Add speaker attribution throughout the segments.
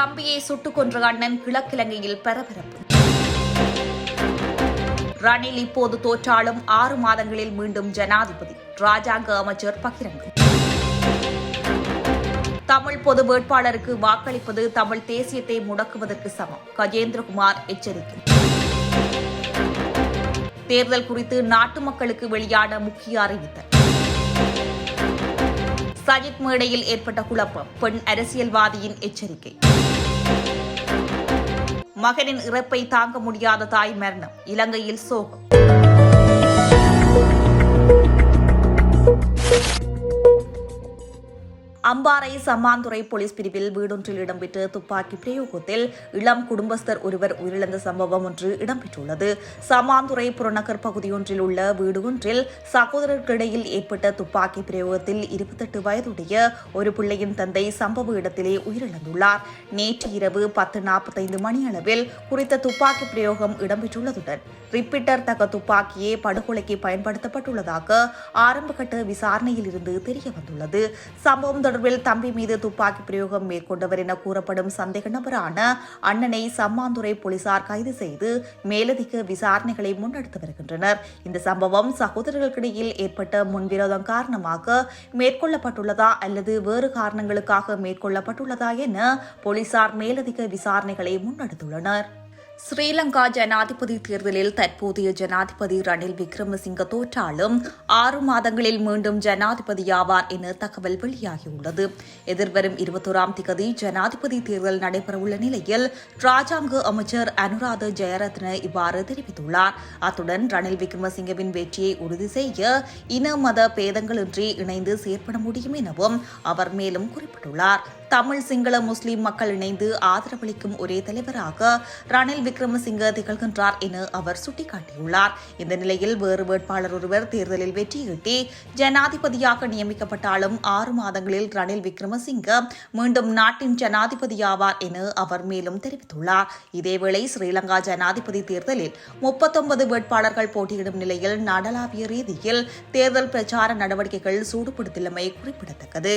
Speaker 1: தம்பியை சுட்டுக் கொன்ற அண்ணன் கிழக்கிழங்கையில் பரபரப்பு. ரணில் இப்போது தோற்றாலும் ஆறு மாதங்களில் மீண்டும் ஜனாதிபதி ராஜாங்க அமைச்சர் பகிரங்கம். தமிழ் பொது வேட்பாளருக்கு வாக்களிப்பது தமிழ் தேசியத்தை முடக்குவதற்கு சமம் கஜேந்திரகுமார் எச்சரிக்கை. தேர்தல் குறித்து நாட்டு மக்களுக்கு வெளியான முக்கிய அறிவித்தல். சஜித் மேடையில் ஏற்பட்ட குழப்பம் பெண் அரசியல்வாதியின் எச்சரிக்கை. மகனின் இறப்பை தாங்க முடியாத தாய் மரணம். இலங்கையில் சோகம். அம்பாறை சம்மாந்துறை போலீஸ் பிரிவில் வீடொன்றில் இடம்பெற்ற துப்பாக்கி பிரயோகத்தில் இளம் குடும்பஸ்தர் ஒருவர் உயிரிழந்த சம்பவம் ஒன்று இடம்பெற்றுள்ளது. சம்மாந்துறை புறநகர் பகுதியொன்றில் உள்ள வீடு ஒன்றில் சகோதரர்களிடையில் ஏற்பட்ட துப்பாக்கி பிரயோகத்தில் இருபத்தெட்டு வயதுடைய ஒரு பிள்ளையின் தந்தை சம்பவ இடத்திலே உயிரிழந்துள்ளார். நேற்று இரவு பத்து நாற்பத்தைந்து மணியளவில் குறித்த துப்பாக்கி பிரயோகம் இடம்பெற்றுள்ளதுடன் ரிப்பீட்டர் தக்க துப்பாக்கியே படுகொலைக்கு பயன்படுத்தப்பட்டுள்ளதாக ஆரம்பகட்ட விசாரணையில் இருந்து தெரிய வந்துள்ளது சம்பவம் தொடர்பில் தம்பி மீது துப்பாக்கி பிரயோகம் மேற்கொண்டவர் என கூறப்படும் சந்தேக நபரான அண்ணனை சம்மாந்துறை போலீசார் கைது செய்து மேலதிக விசாரணைகளை முன்னெடுத்து வருகின்றனர். இந்த சம்பவம் சகோதரர்களுக்கிடையில் ஏற்பட்ட முன்விரோதம் காரணமாக மேற்கொள்ளப்பட்டுள்ளதா அல்லது வேறு காரணங்களுக்காக மேற்கொள்ளப்பட்டுள்ளதா என போலீசார் மேலதிக விசாரணைகளை முன்னெடுத்துள்ளனர். ஸ்ரீலங்கா ஜனாதிபதி தேர்தலில் தற்போதைய ஜனாதிபதி ரணில் விக்ரமசிங்க தோற்றாலும் ஆறு மாதங்களில் மீண்டும் ஜனாதிபதியாவார் என தகவல் வெளியாகியுள்ளது. எதிர்வரும் இருபத்தோராம் திகதி ஜனாதிபதி தேர்தல் நடைபெறவுள்ள நிலையில் ராஜாங்க அமைச்சர் அனுராத ஜெயரத்ன இவ்வாறு தெரிவித்துள்ளார். அத்துடன் ரணில் விக்ரமசிங்கவின் வெற்றியை உறுதி செய்ய இன மத பேதங்களின்றி இணைந்து செயற்பட முடியும் எனவும் அவர் மேலும் குறிப்பிட்டுள்ளார். தமிழ் சிங்கள முஸ்லிம் மக்கள் இணைந்து ஆதரவளிக்கும் ஒரே தலைவராக ரணில் விக்ரமசிங்க திகழ்கின்றார் என அவர் சுட்டிக்காட்டியுள்ளார். இந்த நிலையில் வேறு வேட்பாளர் ஒருவர் தேர்தலில் வெற்றியீட்டி ஜனாதிபதியாக நியமிக்கப்பட்டாலும் ஆறு மாதங்களில் ரணில் விக்ரமசிங்க மீண்டும் நாட்டின் ஜனாதிபதியாவார் என அவர் மேலும் தெரிவித்துள்ளார். இதேவேளை ஸ்ரீலங்கா ஜனாதிபதி தேர்தலில் முப்பத்தொன்பது வேட்பாளர்கள் போட்டியிடும் நிலையில் நாடளாவிய ரீதியில் தேர்தல் பிரச்சார நடவடிக்கைகள் சூடுபிடித்துள்ளமை குறிப்பிடத்தக்கது.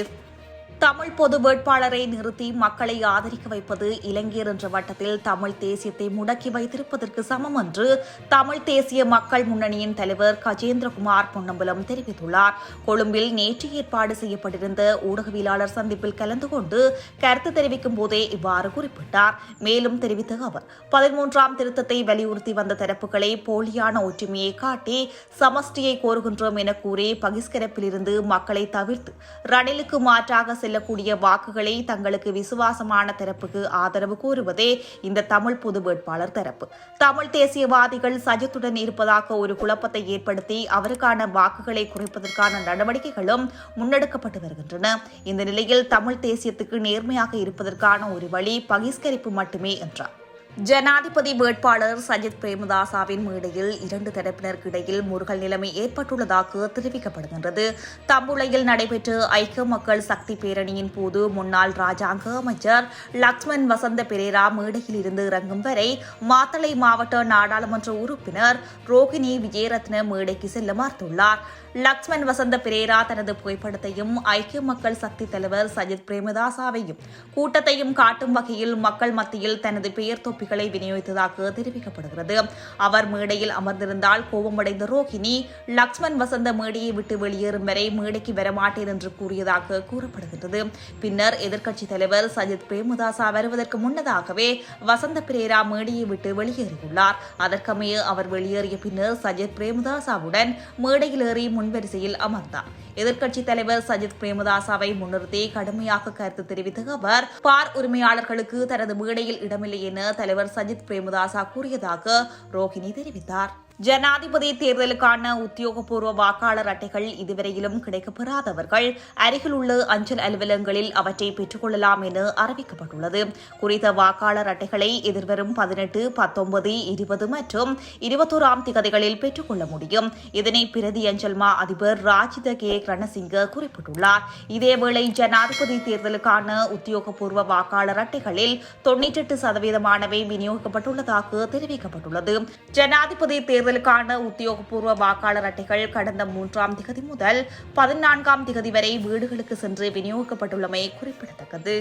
Speaker 1: தமிழ் பொது வேட்பாளரை நிறுத்தி மக்களை ஆதரிக்க வைப்பது இலங்கையர் என்ற வட்டத்தில் தமிழ் தேசியத்தை முடக்கி வைத்திருப்பதற்கு சமம் என்று தமிழ் தேசிய மக்கள் முன்னணியின் தலைவர் கஜேந்திரகுமார் பொன்னம்பலம் தெரிவித்துள்ளார். கொழும்பில் நேற்று ஏற்பாடு செய்யப்பட்டிருந்த ஊடகவியலாளர் சந்திப்பில் கலந்து கொண்டு கருத்து தெரிவிக்கும் போதே இவ்வாறு குறிப்பிட்டார். மேலும் தெரிவித்த அவர் பதிமூன்றாம் திருத்தத்தை வலியுறுத்தி வந்த தரப்புகளை போலியான ஒற்றுமையை காட்டி சமஷ்டியை கோருகின்றோம் என கூறி பகிஷ்கரிப்பிலிருந்து மக்களை தவிர்த்து ரணிலுக்கு மாற்றாக செல்ல செல்லக்கூடிய வாக்குகளை தங்களுக்கு விசுவாசமான தரப்புக்கு ஆதரவு கூறுவதே இந்த தமிழ் பொது வேட்பாளர் தரப்பு. தமிழ் தேசியவாதிகள் சஜித்துடன் இருப்பதாக ஒரு குழப்பத்தை ஏற்படுத்தி அவருக்கான வாக்குகளை குறைப்பதற்கான நடவடிக்கைகளும் முன்னெடுக்கப்பட்டு வருகின்றன. இந்த நிலையில் தமிழ் தேசியத்துக்கு நேர்மையாக இருப்பதற்கான ஒரு வழி பகிஷ்கரிப்பு மட்டுமே என்றார். ஜனாதிபதி வேட்பாளர் சஜித் பிரேமதாசாவின் மேடையில் இரண்டு தரப்பினருக்கு இடையில் முருகல் நிலைமை ஏற்பட்டுள்ளதாக தெரிவிக்கப்படுகின்றது. தம்புளையில் நடைபெற்ற ஐக்கிய மக்கள் சக்தி பேரணியின் போது முன்னாள் ராஜாங்க அமைச்சர் லக்ஷ்மண் வசந்த பெரேரா மேடையில் இருந்து இறங்கும் வரை மாத்தளை மாவட்ட நாடாளுமன்ற உறுப்பினர் ரோகிணி விஜயரத்ன மேடைக்கு செல்ல மறுத்துள்ளார். லக்ஷ்மண் வசந்த பிரேரா தனது புகைப்படத்தையும் ஐக்கிய மக்கள் சக்தி தலைவர் சஜித் பிரேமதாசாவையும் கூட்டத்தையும் காட்டும் வகையில் மக்கள் மத்தியில் தனது பெயர் தொப்பிகளை விநியோகித்ததாக தெரிவிக்கப்படுகிறது. அவர் மேடையில் அமர்ந்திருந்தால் கோபமடைந்த ரோஹிணி லக்ஷ்மண் வசந்த மேடையை விட்டு வெளியேறும் வரை மேடைக்கு வரமாட்டேன் என்று கூறியதாக கூறப்படுகிறது பின்னர் எதிர்க்கட்சித் தலைவர் சஜித் பிரேமதாசா வருவதற்கு முன்னதாகவே வசந்த பிரேரா மேடையை விட்டு வெளியேறியுள்ளார். அதற்கமைய அவர் வெளியேறிய பின்னர் சஜித் பிரேமதாசாவுடன் மேடையில் ஏறி முன்வரிசையில் அமர்ந்தார் எதிர்க்கட்சித் தலைவர் சஜித் பிரேமதாசாவை முன்னிறுத்தி கடுமையாக கருத்து தெரிவித்த அவர். பார் உரிமையாளர்களுக்கு தனது மேடையில் இடமில்லை என தலைவர் சஜித் பிரேமதாசா கூறியதாக ரோஹிணி தெரிவித்தார். ஜனாதிபதி தேர்தலுக்கான உத்தியோகபூர்வ வாக்காளர் அட்டைகள் இதுவரையிலும் கிடைக்கப்பெறாதவர்கள். அருகில் உள்ள அஞ்சல் அலுவலகங்களில் அவற்றை பெற்றுக்கொள்ளலாம் என அறிவிக்கப்பட்டுள்ளது. குறித்த வாக்காளர் அட்டைகளை எதிர்வரும் பதினெட்டு பத்தொன்பது இருபது மற்றும் இருபத்தோராம் திகதிகளில் பெற்றுக்கொள்ள முடியும். இதனை பிரதி அஞ்சல் மா அதிபர் ராஜித கே. ரணசிங்க குறிப்பிட்டுள்ளார். இதேவேளை ஜனாதிபதி தேர்தலுக்கான உத்தியோகபூர்வ வாக்காளர் அட்டைகளில் தொன்னூற்றெட்டு சதவீதமானவை விநியோகிக்கப்பட்டுள்ளதாக தெரிவிக்கப்பட்டுள்ளது. ஜனாதிபதி தேர்தல் தேர்தலுக்கான உத்தியோகபூர்வ வாக்காளர் அட்டைகள் கடந்த மூன்றாம் திகதி முதல் பதினான்காம் திகதி வரை வீடுகளுக்கு சென்று விநியோகிக்கப்பட்டுள்ளமை குறிப்பிடத்தக்கது.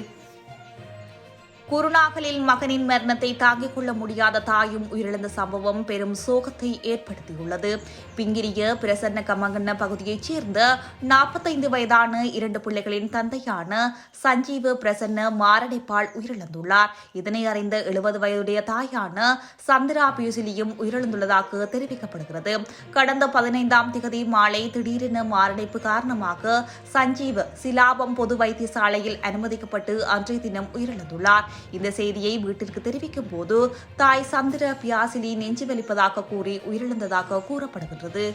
Speaker 1: குருநாகலில் மகனின் மரணத்தை தாங்கிக் கொள்ள முடியாத தாயும் உயிரிழந்த சம்பவம் பெரும் சோகத்தை ஏற்படுத்தியுள்ளது. பிங்கிரிய பிரசன்ன கமங்கண்ண பகுதியைச் சேர்ந்த நாற்பத்தைந்து வயதான இரண்டு பிள்ளைகளின் தந்தையான சஞ்சீவ பிரசன்ன மாரடைப்பால் உயிரிழந்துள்ளார். இதனை அறிந்த எழுபது வயதுடைய தாயான சந்திரா பியூசிலியும் உயிரிழந்துள்ளதாக தெரிவிக்கப்படுகிறது. கடந்த பதினைந்தாம் திகதி மாலை திடீரென மாரடைப்பு காரணமாக சஞ்சீவ் சிலாபம் பொது வைத்தியசாலையில் அனுமதிக்கப்பட்டு அன்றைய தினம் உயிரிழந்துள்ளார். இந்த செய்தியை வீட்டிற்கு தெரிவிக்கும் போது தாய் சந்திர பியாசிலி நெஞ்சு வலிப்பதாக கூறி உயிரிழந்ததாக கூறப்படுகின்றது.